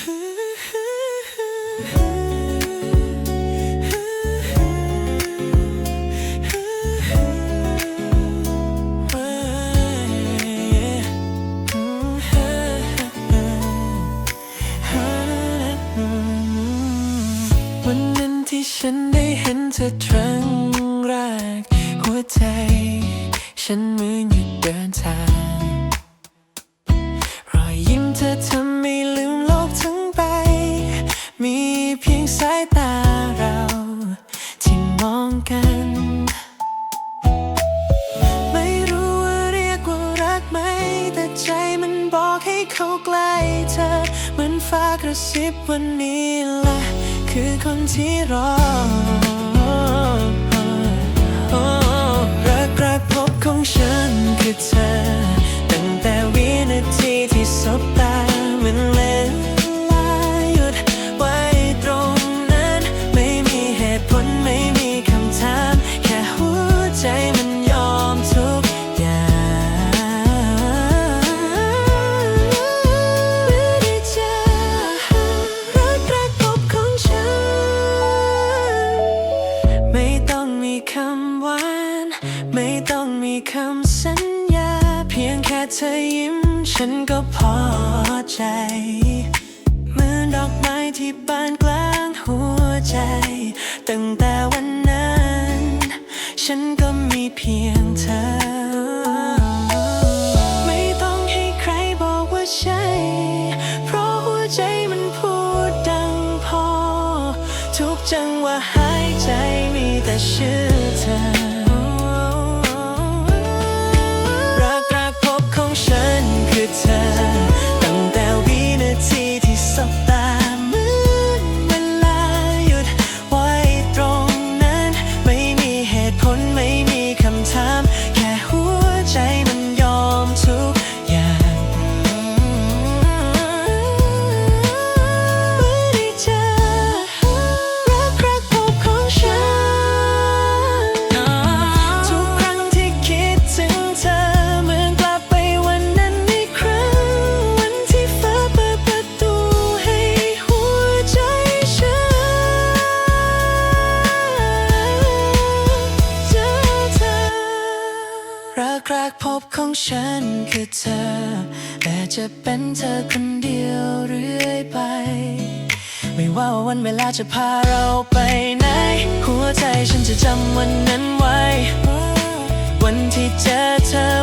วันนั้นที่ฉันได้เห็นเธอครั้งแรกหัวใจ ฉันเหมือนหยุดเดินทาง กัน ไม่รู้ว่าเรียกว่ารักไหม แต่ใจมันบอกให้เข้าใกล้เธอ เหมือนฟ้ากระซิบวันนี้แหละ คือคนที่รอรักรักพบของฉันคือเธอ ตั้งแต่วินาทีที่สบตาเหมือนเวลา ไม่ต้องมีคำสัญญา เพียงแค่เธอยิ้ม ฉันก็พอใจเหมือนดอกไม้ที่บานกลางหัวใจ ตั้งแต่วันนั้น ฉันก็มีเพียงเธอ ไม่ต้องให้ใครบอกว่าใช่ เพราะหัวใจมันพูดดังพอ ทุกจังหวะหายใจมีแต่ชื่อเธอ รักรักพบของฉันคือเธอ แต่จะเป็นเธอคนเดียวเรื่อยไป ไม่ว่าวันเวลาจะพาเราไปไหน หัวใจฉันจะจำวันนั้นไว้ วันที่เจอเธอ